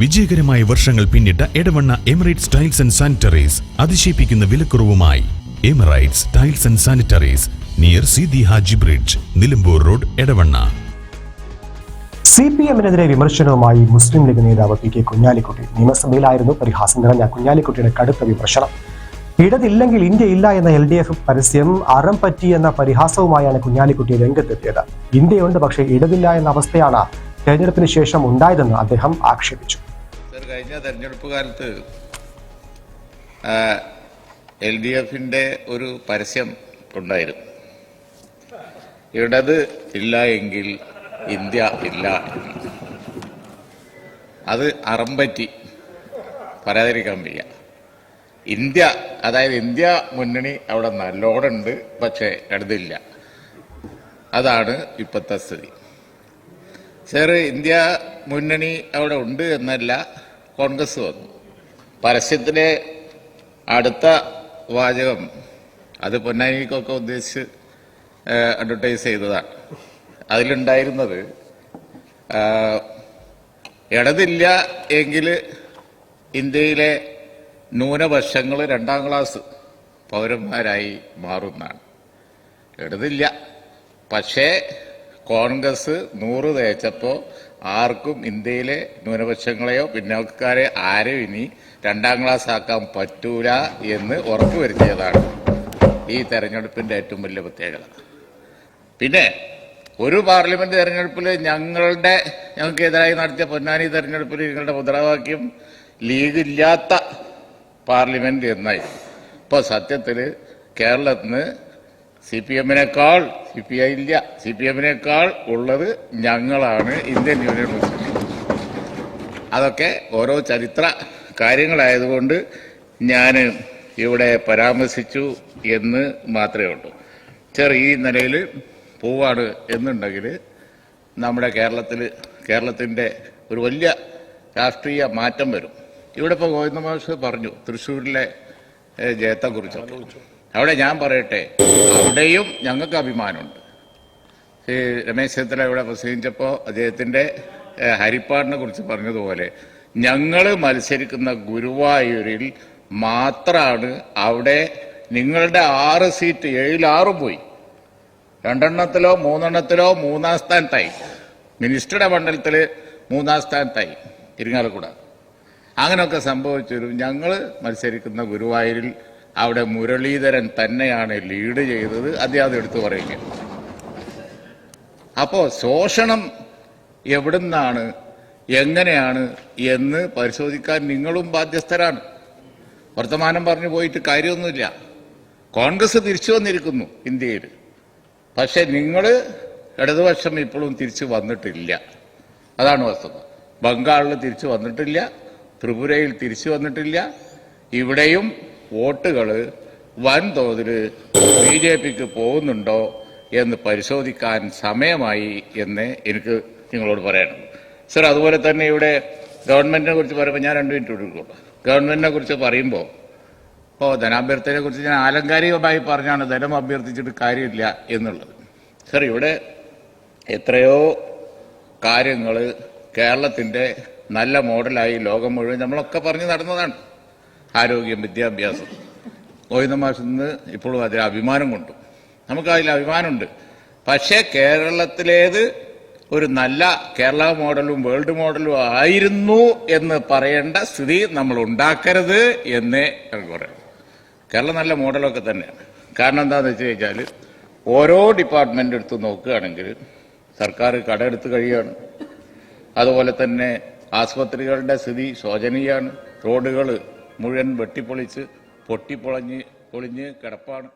വിജയകരമായ വർഷങ്ങൾ പിന്നിട്ട Edavanna Emirates tiles and sanitaries അതിശയിപ്പിക്കുന്ന വിലക്കുറവുമായി. Emirates tiles and sanitaries near Sidi Haji bridge Nilambur road Edavanna. C P എമ്മിനെതിരെ വിമർശനവുമായി മുസ്ലിം ലീഗ് നേതാവ് പി കെ കുഞ്ഞാലിക്കുട്ടി. നിയമസഭയിലായിരുന്നു പരിഹാസം നിറഞ്ഞ കുഞ്ഞാലിക്കുട്ടിയുടെ കടുത്ത വിമർശനം. ഇടതില്ലെങ്കിൽ ഇന്ത്യ ഇല്ല എന്ന എൽ ഡി എഫ് പരസ്യം അറം പറ്റി എന്ന പരിഹാസവുമായാണ് കുഞ്ഞാലിക്കുട്ടി രംഗത്തെത്തിയത്. ഇന്ത്യയുണ്ട് പക്ഷേ ഇടതില്ല എന്ന അവസ്ഥയാണ് തെരഞ്ഞെടുപ്പിന് ശേഷം ഉണ്ടായതെന്ന് അദ്ദേഹം ആക്ഷേപിച്ചു. കഴിഞ്ഞ തെരഞ്ഞെടുപ്പ് കാലത്ത് എൽ ഡി എഫിന്റെ ഒരു പരസ്യം ഉണ്ടായിരുന്നു. ഇടത് ഇല്ല എങ്കിൽ ഇന്ത്യ ഇല്ല. അത് അറമ്പറ്റി പറയാതിരിക്കാൻ വയ്യ. ഇന്ത്യ അതായത് ഇന്ത്യ മുന്നണി അവിടെ നല്ലോണുണ്ട് പക്ഷേ ഇടതില്ല. അതാണ് ഇപ്പോഴത്തെ സ്ഥിതി. സാറ് ഇന്ത്യ മുന്നണി അവിടെ ഉണ്ട് എന്നല്ല കോൺഗ്രസ് വന്നു. പരസ്യത്തിലെ അടുത്ത വാചകം അത് പൊന്നാനിക്കൊക്കെ ഉദ്ദേശിച്ച് അഡ്വർടൈസ് ചെയ്തതാണ്. അതിലുണ്ടായിരുന്നത് ഇടതില്ല എങ്കിൽ ഇന്ത്യയിലെ ന്യൂനപക്ഷങ്ങൾ രണ്ടാം ക്ലാസ് പൗരന്മാരായി മാറുന്നതാണ്. ഇടതില്ല. പക്ഷേ കോൺഗ്രസ് നൂറ് തേച്ചപ്പോൾ ആർക്കും ഇന്ത്യയിലെ ന്യൂനപക്ഷങ്ങളെയോ പിന്നോക്കക്കാരെ ആരെയും ഇനി രണ്ടാം ക്ലാസ് ആക്കാൻ പറ്റൂല എന്ന് ഉറപ്പുവരുത്തിയതാണ് ഈ തെരഞ്ഞെടുപ്പിന്റെ ഏറ്റവും വലിയ പ്രത്യേകത. പിന്നെ ഒരു പാർലമെന്റ് തെരഞ്ഞെടുപ്പിൽ ഞങ്ങളുടെ ഞങ്ങൾക്ക് എതിരായി നടത്തിയ പൊന്നാനി തെരഞ്ഞെടുപ്പിൽ നിങ്ങളുടെ മുദ്രാവാക്യം ലീഗ് ഇല്ലാത്ത പാർലമെന്റ് എന്നായിരുന്നു ഇപ്പോൾ സത്യത്തിൽ കേരളത്തിന് സി പി എമ്മിനേക്കാൾ സി പി ഐ ഇല്ല സി പി എമ്മിനേക്കാൾ ഉള്ളത് ഞങ്ങളാണ് ഇന്ത്യൻ യൂണിയൻ മുസ്ലിം അതൊക്കെ ഓരോ ചരിത്ര കാര്യങ്ങളായതുകൊണ്ട് ഞാൻ ഇവിടെ പരാമർശിച്ചു എന്ന് മാത്രമേ ഉള്ളൂ. ചെറിയ ഈ നിലയിൽ പോവാണ് എന്നുണ്ടെങ്കിൽ നമ്മുടെ കേരളത്തിൽ കേരളത്തിന്റെ ഒരു വലിയ രാഷ്ട്രീയ മാറ്റം വരും. ഇവിടെ ഇപ്പോൾ ഗോവിന്ദ മാഷ് പറഞ്ഞു തൃശ്ശൂരിലെ ഏഹ്, ജയത്തെക്കുറിച്ചൊക്കെ. അവിടെ ഞാൻ പറയട്ടെ അവിടെയും ഞങ്ങൾക്ക് അഭിമാനമുണ്ട്. ഈ രമേശ് ചെന്നിത്തല ഇവിടെ പ്രസംഗിച്ചപ്പോൾ അദ്ദേഹത്തിന്റെ ഹരിപ്പാടിനെ കുറിച്ച് പറഞ്ഞതുപോലെ ഞങ്ങൾ മത്സരിക്കുന്ന ഗുരുവായൂരിൽ മാത്രമാണ് അവിടെ നിങ്ങളുടെ ആറ് സീറ്റ് ഏഴിൽ ആറ് പോയി. രണ്ടെണ്ണത്തിലോ മൂന്നെണ്ണത്തിലോ മൂന്നാം സ്ഥാനത്തായി. മിനിസ്റ്ററുടെ മണ്ഡലത്തിൽ മൂന്നാം സ്ഥാനത്തായി ഇരിങ്ങാലക്കുട. അങ്ങനെയൊക്കെ സംഭവിച്ചൊരു ഞങ്ങൾ മത്സരിക്കുന്ന ഗുരുവായൂരിൽ അവിടെ മുരളീധരൻ തന്നെയാണ് ലീഡ് ചെയ്തത്. അദ്ദേഹം എടുത്തു പറയുക അപ്പോ ശോഷണം എവിടുന്നാണ് എങ്ങനെയാണ് എന്ന് പരിശോധിക്കാൻ നിങ്ങളും ബാധ്യസ്ഥരാണ്. വർത്തമാനം പറഞ്ഞു പോയിട്ട് കാര്യമൊന്നുമില്ല. കോൺഗ്രസ് തിരിച്ചു വന്നിരിക്കുന്നു ഇന്ത്യയിൽ. പക്ഷെ നിങ്ങൾ ഇടതുപക്ഷം ഇപ്പോഴും തിരിച്ചു വന്നിട്ടില്ല. അതാണ് വസ്തുത. ബംഗാളിൽ തിരിച്ചു വന്നിട്ടില്ല ത്രിപുരയിൽ തിരിച്ചു വന്നിട്ടില്ല ഇവിടെയും വോട്ടുകൾ വൻതോതിൽ ബി ജെ പിക്ക് പോകുന്നുണ്ടോ എന്ന് പരിശോധിക്കാൻ സമയമായി എന്ന് എനിക്ക് നിങ്ങളോട് പറയണം സർ അതുപോലെ തന്നെ ഇവിടെ ഗവൺമെന്റിനെ കുറിച്ച് പറയുമ്പോൾ ഞാൻ രണ്ട് മിനിറ്റ് കൊടുക്കുള്ളൂ ഗവൺമെന്റിനെ കുറിച്ച് പറയുമ്പോൾ ഓ ധനാഭ്യർത്ഥനയെ കുറിച്ച് ഞാൻ ആലങ്കാരികമായി പറഞ്ഞാണ് ധനം അഭ്യർത്ഥിച്ചിട്ട് കാര്യമില്ല എന്നുള്ളത്. സർ ഇവിടെ എത്രയോ കാര്യങ്ങൾ കേരളത്തിന്റെ നല്ല മോഡലായി ലോകം മുഴുവൻ നമ്മളൊക്കെ പറഞ്ഞു നടന്നതാണ്. ആരോഗ്യം വിദ്യാഭ്യാസം. ഗോവിന്ദമാഷിൽ നിന്ന് ഇപ്പോഴും അതിൽ അഭിമാനം കൊണ്ടു. നമുക്ക് അതിൽ അഭിമാനമുണ്ട്. പക്ഷേ കേരളത്തിലേത് ഒരു നല്ല കേരള മോഡലും വേൾഡ് മോഡലും ആയിരുന്നു എന്ന് പറയേണ്ട സ്ഥിതി നമ്മൾ ഉണ്ടാക്കരുത് എന്നേ ഞങ്ങൾക്ക് പറയാം കേരളം നല്ല മോഡലൊക്കെ തന്നെയാണ്. കാരണം എന്താണെന്ന് വെച്ച് കഴിഞ്ഞാൽ ഓരോ ഡിപ്പാർട്ട്മെന്റ് എടുത്ത് നോക്കുകയാണെങ്കിൽ സർക്കാർ കടമെടുത്ത് കഴിയാണ് അതുപോലെ തന്നെ ആസ്പത്രികളുടെ സ്ഥിതി ശോചനീയമാണ്. റോഡുകൾ മുഴുവൻ വെട്ടിപ്പൊളിച്ച് പൊട്ടിപ്പൊളഞ്ഞ് പൊളിഞ്ഞ് കിടപ്പാണ്.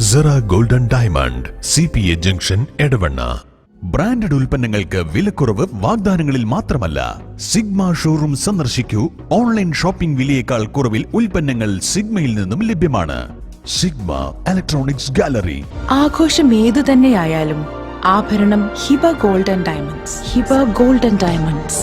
Sera golden diamond C P A junction Edavanna. Branded ഉൽപ്പന്നങ്ങൾക്ക് വിലക്കുറവ് വാഗ്ദാനങ്ങളിൽ മാത്രമല്ല. സിഗ്മ ഷോറൂം സന്ദർശിക്കൂ. ഓൺലൈൻ ഷോപ്പിംഗ് വിലയേക്കാൾ കുറവിൽ ഉൽപ്പന്നങ്ങൾ സിഗ്മയിൽ നിന്നും ലഭ്യമാണ്. Sigma electronics gallery. ആഘോഷം ഏതു തന്നെയായാലും ആഭരണം Hiba golden diamonds. Hiba golden diamonds.